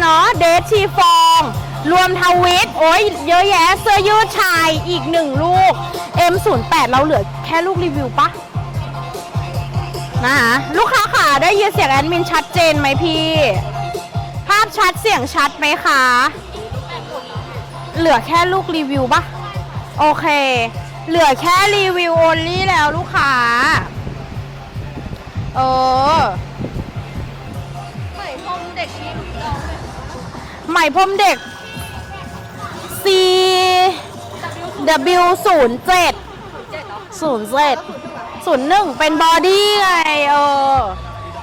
เนาะเดทชีฟอง รวมทวิต โอ้ยเยอะแยะเสื้อยืดชายอีกหนึ่งลูก M08 เราเหลือแค่ลูกรีวิวปะนะลูกค้าค่ะได้ยินเสียงแอดมินชัดเจนไหมพี่ ภาพชัดเสียงชัดไหมคะ เหลือแค่ลูกรีวิวปะโอเค เหลือแค่รีวิวโอลี่แล้วลูกค้าเออใหม่พรมเด็กนี้ลองเลย ใหม่พรมเด็ก C W 0 7เจ็ดเหรอ0 7 0 1 เป็นบอดี้ไงเออ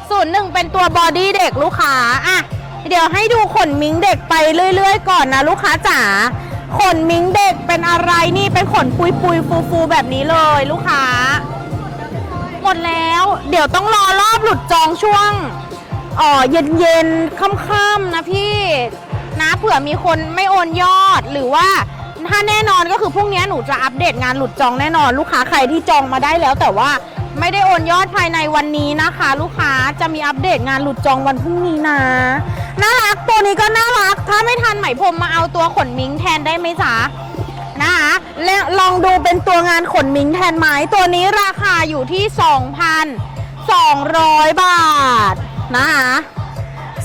0 1 เป็นตัวบอดี้เด็กลูกค้าอะเดี๋ยวให้ดูขนมิงเด็กไปเรื่อยๆ ก่อนนะลูกค้าจ๋าขนมิงเด็กเป็นอะไรนี่เป็นขนปุยปุยฟูฟูแบบนี้เลยลูกค้า หมดแล้ว เดี๋ยวต้องรอรอบหลุดจองช่วงอ๋อเย็นๆค่ำๆนะพี่ นะเผื่อมีคนไม่โอนยอดหรือว่าถ้าแน่นอนก็คือพรุ่งนี้หนูจะอัปเดตงานหลุดจองแน่นอน ลูกค้าใครที่จองมาได้แล้ว แต่ว่าไม่ได้โอนยอดภายในวันนี้นะคะ ลูกค้าจะมีอัปเดตงานหลุดจองวันพรุ่งนี้นะน่ารักตัวนี้ก็น่ารัก ถ้าไม่ทันไหมพรมมาเอาตัวขนมิงแทนได้ไหมจ๊ะนะคะแล้วลองดูเป็นตัวงานขนมิงแทนไหมตัวนี้ราคาอยู่ที่ 2,200 บาทนะคะ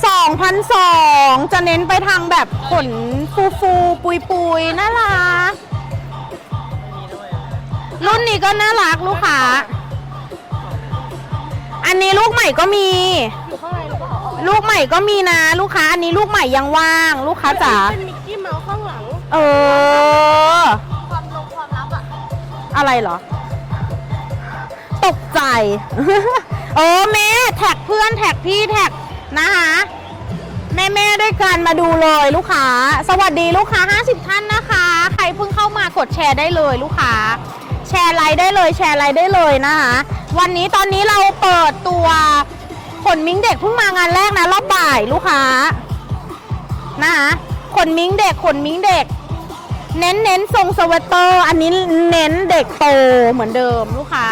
2,200จะเน้นไปทางแบบขนฟูฟูปุยปุยๆน่ารัก รุ่นนี้ก็น่ารักลูกค้า อันนี้ลูกใหม่ก็มีอยู่ข้างในหรือเปล่าลูกใหม่ก็มีนะ ลูกค้า อันนี้ลูกใหม่ยังว่าง ลูกค้าจ๋าเป็นมิกกี้เมาส์ข้างหลัง เออ ความลงความลับอะอะไรเหรอ ตกใจโอ้แม่แท็กเพื่อนแท็กพี่แท็ก นะคะแม่แม่ๆด้วยกันมาดูเลยลูกค้า สวัสดีลูกค้า 50 ท่านนะคะ ใครเพิ่งเข้ามากดแชร์ได้เลยลูกค้า แชร์ไลน์ได้เลยแชร์ไลน์ได้เลยนะคะวันนี้ตอนนี้เราเปิดตัวขนมิ้งเด็กเพิ่งมางานแรกนะรอบบ่ายลูกค้านะคะขนมิ้งเด็กขนมิ้งเด็ก เน้นเน้นทรงสเวตเตอร์ อันนี้เน้นเด็กโตเหมือนเดิมลูกค้า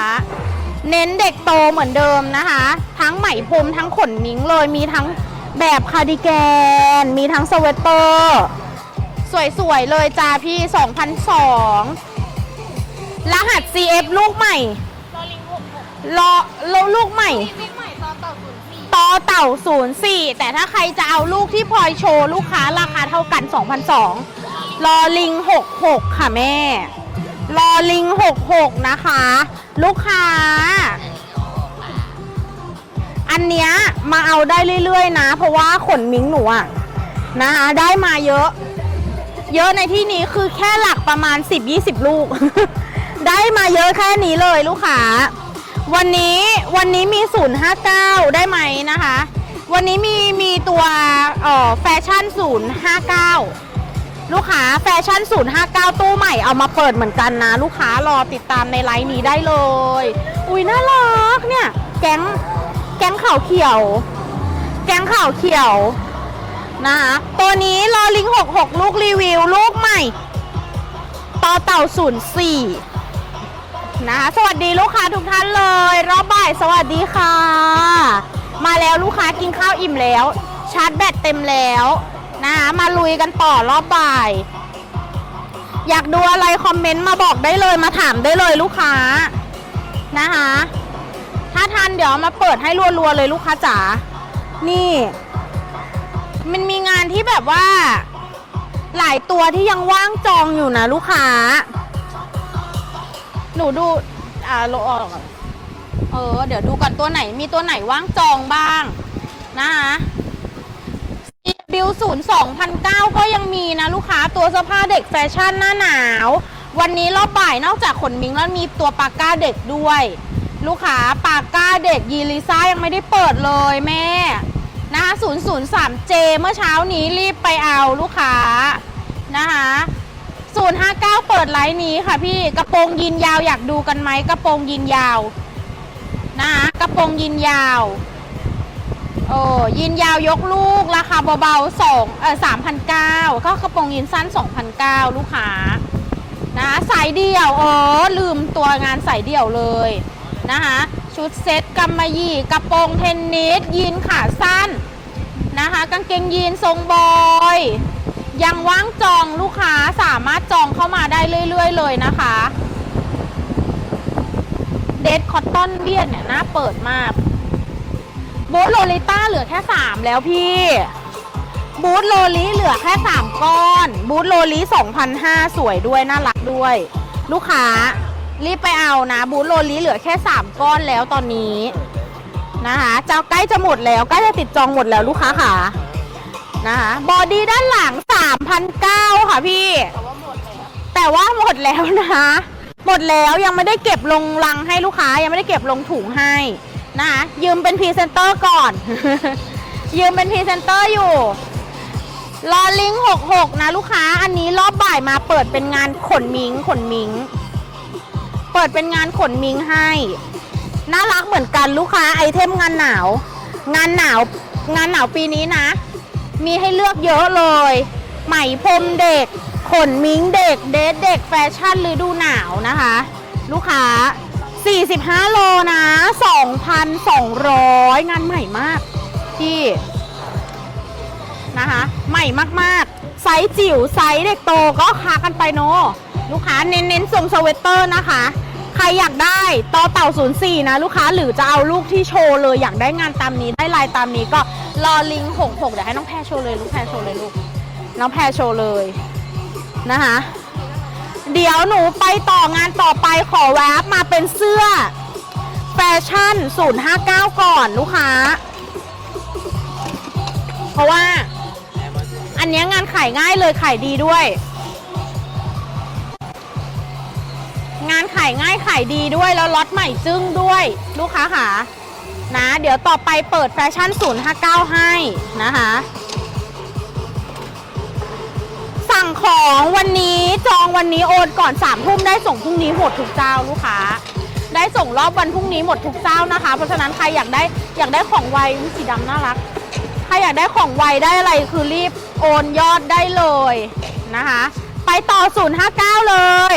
เน้นเด็กโตเหมือนเดิมนะคะ ทั้งไหมพรมทั้งขนมิ้งเลยมีทั้งแบบคาร์ดิแกน มีทั้งสเวตเตอร์ สวย ๆ เลยจ้าพี่ 2002รหัส CF ลูกใหม่รอลิงหกหกรอรอลูกใหม่ลูกใหม่ตอนต่อศูนย์สี่ต่อเต่า 04 แต่ถ้าใครจะเอาลูกที่พลอยโชว์ ลูกค้าราคาเท่ากัน 2,002รอลิง 66 ค่ะแม่ รอลิง 66 นะคะ ลูกค้า อันเนี้ยมาเอาได้เรื่อยๆนะ เพราะว่าขนมิงหนูอะนะคะได้มาเยอะ เยอะในที่นี้คือแค่หลักประมาณ 10-20 ลูก ได้มาเยอะแค่นี้เลยลูกค้า วันนี้วันนี้มี 059 ได้ไหมนะคะ วันนี้มีมีตัวแฟชั่น 059 ลูกค้าแฟชั่น 059 ตู้ใหม่เอามาเปิดเหมือนกันนะ ลูกค้ารอติดตามในไลน์นี้ได้เลย อุ้ยน่ารักเนี่ย แก๊งแก๊งข่าวเขียว แก๊งข่าวเขียวนะคะตัวนี้รอลิง66 ลูกรีวิว ลูกใหม่ต่อเต่า 04 นะคะสวัสดีลูกค้าทุกท่านเลย รอบบ่ายสวัสดีค่ะ มาแล้วลูกค้ากินข้าวอิ่มแล้ว ชาร์จแบตเต็มแล้ว นะคะมาลุยกันต่อรอบบ่าย อยากดูอะไรคอมเมนต์มาบอกได้เลยมาถามได้เลยลูกค้านะคะ ถ้าทันเดี๋ยวมาเปิดให้รัวๆเลยลูกค้าจ๋านี่ มันมีงานที่แบบว่า หลายตัวที่ยังว่างจองอยู่นะลูกค้า หนูดูอ่าโลออกเออ เดี๋ยวดูก่อนตัวไหนมีตัวไหนว่างจองบ้างนะคะ บิวศูนย์สองพันเก้าก็ยังมีนะลูกค้าตัวเสื้อผ้าเด็กแฟชั่นหน้าหนาว วันนี้รอบบ่ายนอกจากขนมิงแล้วมีตัวปากก้าเด็กด้วย ลูกค้าปากก้าเด็กยีลิซ่ายังไม่ได้เปิดเลยแม่นะคะ 003J เมื่อเช้านี้รีบไปเอาลูกค้านะคะ059 เปิดไลน์นี้ค่ะพี่กระโปรงยีนยาวอยากดูกันไหมกระโปรงยีนยาวนะคะกระโปรงยีนยาว โอ้ยีนยาวยกลูกราคาเบาๆสองเออสามพันเก้าก็กระโปรงยีนสั้น2,009ลูกค้านะสายเดี่ยวเออลืมตัวงานสายเดี่ยวเลยนะคะชุดเซ็ตกำมะหยี่กระโปรงเทนนิสยีนขาสั้นนะคะกางเกงยีนทรงบอยยังว่างจองลูกค้าสามารถจองเข้ามาได้เรื่อย ๆ เลยนะคะ เดดคอตตอนเบียดเนี่ยน่าเปิดมาก บูธโลลิต้าเหลือแค่ 3 แล้วพี่ บูธโลลิเหลือแค่ 3 ก้อน บูธโลลิ2,500สวยด้วย น่ารักด้วย ลูกค้า รีบไปเอานะ บูธโลลิเหลือแค่ 3 ก้อนแล้วตอนนี้นะคะเจ้าใกล้จะหมดแล้วใกล้จะติดจองหมดแล้วลูกค้าค่ะนะคะบอดี้ด้านหลัง3,900ค่ะพี่ แต่ว่าหมดแล้วนะคะ หมดแล้วยังไม่ได้เก็บลงลังให้ลูกค้ายังไม่ได้เก็บลงถุงให้ นะยืมเป็นพรีเซนเตอร์ก่อน ยืมเป็นพรีเซนเตอร์อยู่รอลิงหก์66นะลูกค้าอันนี้รอบบ่ายมาเปิดเป็นงานขนมิงขนมิง เปิดเป็นงานขนมิงให้ น่ารักเหมือนกันลูกค้าไอเทมงานหนาว งานหนาวงานหนาวปีนี้นะ มีให้เลือกเยอะเลย ไหมพรมเด็ก ขนมิงเด็ก เดทเด็กแฟชั่นฤดูหนาวนะคะ ลูกค้า 45 โลนะ 2,200 งานใหม่มากพี่นะคะ ใหม่มากๆ ไซส์จิ๋วไซส์เด็กโตก็ค้ากันไปเนอะลูกค้าเน้นๆทรงสเวตเตอร์นะคะ ใครอยากได้ต่อเต่า 04 นะ ลูกค้าหรือจะเอาลูกที่โชว์เลยอยากได้งานตามนี้ได้ลายตามนี้ก็รอลิงหก์66เดี๋ยวให้น้องแพรโชว์เลย ลูกแพรโชว์เลยลูกน้องแพรโชว์เลยนะคะ เดี๋ยวหนูไปต่องานต่อไปขอแวบมาเป็นเสื้อ แฟชั่น 059 ก่อนลูกค้า เพราะว่า อันนี้งานขายง่ายเลยขายดีด้วย งานขายง่ายขายดีด้วยแล้วล็อตใหม่จึ้งด้วย ลูกค้าค่ะนะ เดี๋ยวต่อไปเปิดแฟชั่น 059 ให้นะคะ สั่งของวันนี้จองวันนี้โอนก่อน3ามทุ่มได้ส่งพรุ่งนี้หมดทุกเจ้าลูกค้า ได้ส่งรอบวันพรุ่งนี้หมดทุกเจ้านะคะ เพราะฉะนั้นใครอยากได้อยากได้ของไวอุ๊ยสีดำน่ารักใครอยากได้ของไวได้อะไรคือรีบโอนยอดได้เลยนะคะ ไปต่อ 059 เลย